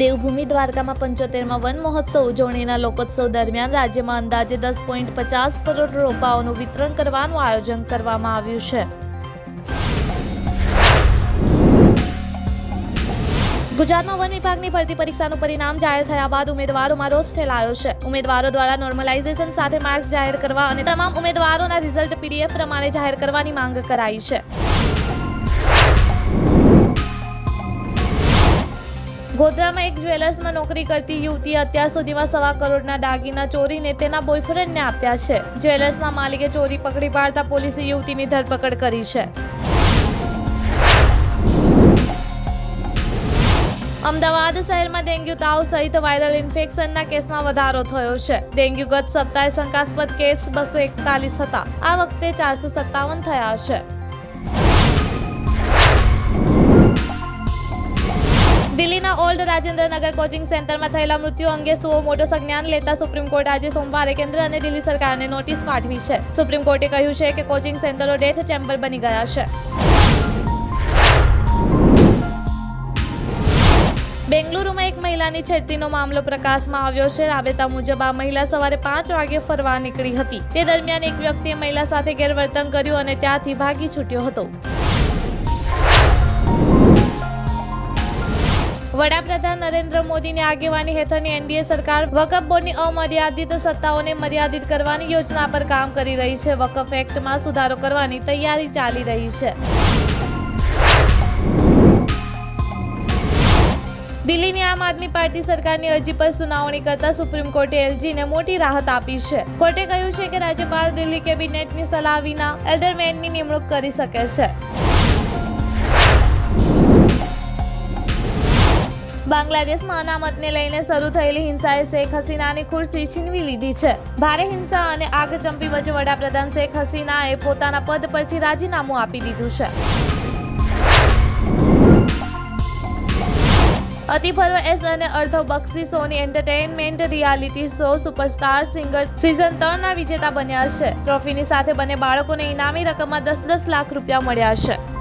દેવભૂમિ દ્વારકામાં પંચોતેરમાં વન મહોત્સવ ઉજવણીના લોકોત્સવ દરમિયાન રાજ્યમાં અંદાજે દસ પોઈન્ટ પચાસ કરોડ રોપાઓનું વિતરણ કરવાનું આયોજન કરવામાં આવ્યું છે. ગુજરાતમાં વન વિભાગની ભરતી પરીક્ષાનું પરિણામ જાહેર થયા બાદ ઉમેદવારોમાં રોષ ફેલાયો છે. ઉમેદવારો દ્વારા નોર્મલાઇઝેશન સાથે માર્ક્સ જાહેર કરવા અને તમામ ઉમેદવારોના રિઝલ્ટ પીડીએફ પ્રમાણે જાહેર કરવાની માંગ કરાઈ છે. ગોધરામાં એક જ્વેલર્સમાં નોકરી કરતી યુવતીએ અત્યાર સુધીમાં સવા કરોડના દાગીના ચોરીને તેના બોયફ્રેન્ડને આપ્યા છે. જ્વેલર્સના માલિકે ચોરી પકડી પાડતા પોલીસે યુવતીની ધરપકડ કરી છે. અમદાવાદ શહેરમાં ડેન્ગ્યુ તાવ સહિત વાયરલ ઇન્ફેક્શનના કેસમાં વધારો થયો છે. ડેન્ગ્યુ ગત સપ્તાહે શંકાસ્પદ કેસ બસો એકતાલીસ હતા. આ વખતે ચારસો સત્તાવન થયા છે. દિલ્હીના ઓલ્ડ રાજેન્દ્રનગર કોચિંગ સેન્ટરમાં થયેલા મૃત્યુ અંગે સુઓ મોટો સંજ્ઞાન લેતા સુપ્રીમ કોર્ટ આજે સોમવારે કેન્દ્ર અને દિલ્હી સરકારને નોટિસ પાઠવી છે. સુપ્રીમ કોર્ટે કહ્યું છે કે કોચિંગ સેન્ટરો ડેથ ચેમ્બર બની ગયા છે. બેંગલુરુમાં એક મહિલાની છેડતીનો મામલો પ્રકાશમાં આવ્યો છે. રાબેતા મુજબ આ મહિલા સવારે પાંચ વાગે ફરવા નીકળી હતી. તે દરમિયાન એક વ્યક્તિએ મહિલા સાથે ગેરવર્તન કર્યું અને ત્યાંથી ભાગી છૂટ્યો હતો. વડાપ્રધાન નરેન્દ્ર મોદીની આગેવાની હેઠળની એનડીએ સરકાર વકફ બોર્ડની અમર્યાદિત સત્તાઓને મર્યાદિત કરવાની યોજના પર કામ કરી રહી છે. વકફ એક્ટમાં સુધારો કરવાની તૈયારી ચાલી રહી છે. દિલ્હીની આમ આદમી પાર્ટી સરકારની અરજી પર સુનાવણી કરતા સુપ્રીમ કોર્ટે એલજીને મોટી રાહત આપી છે. કોર્ટે કહ્યું છે કે રાજ્યપાલ દિલ્હી કેબિનેટની સલાહ વિના એલ્ડરમેનની નિમણૂક કરી શકે છે. બાંગ્લાદેશમાં અનામતને લઈને શરૂ થયેલી હિંસાએ શેખ હસીનાની ખુરશી છીનવી લીધી છે. ભારે હિંસા અને આગચંપી વચ્ચે વડાપ્રધાન શેખ હસીનાએ પોતાના પદ પરથી રાજીનામું આપી દીધું છે. અતિભર્વ એસ અને અર્ધવ Bakshi Sony Entertainment, reality show, Superstar, Singer season ત્રણના વિજેતા બન્યા છે. ટ્રોફીની સાથે બંને બાળકોને ઇનામી રકમમાં દસ દસ લાખ રૂપિયા મળ્યા છે.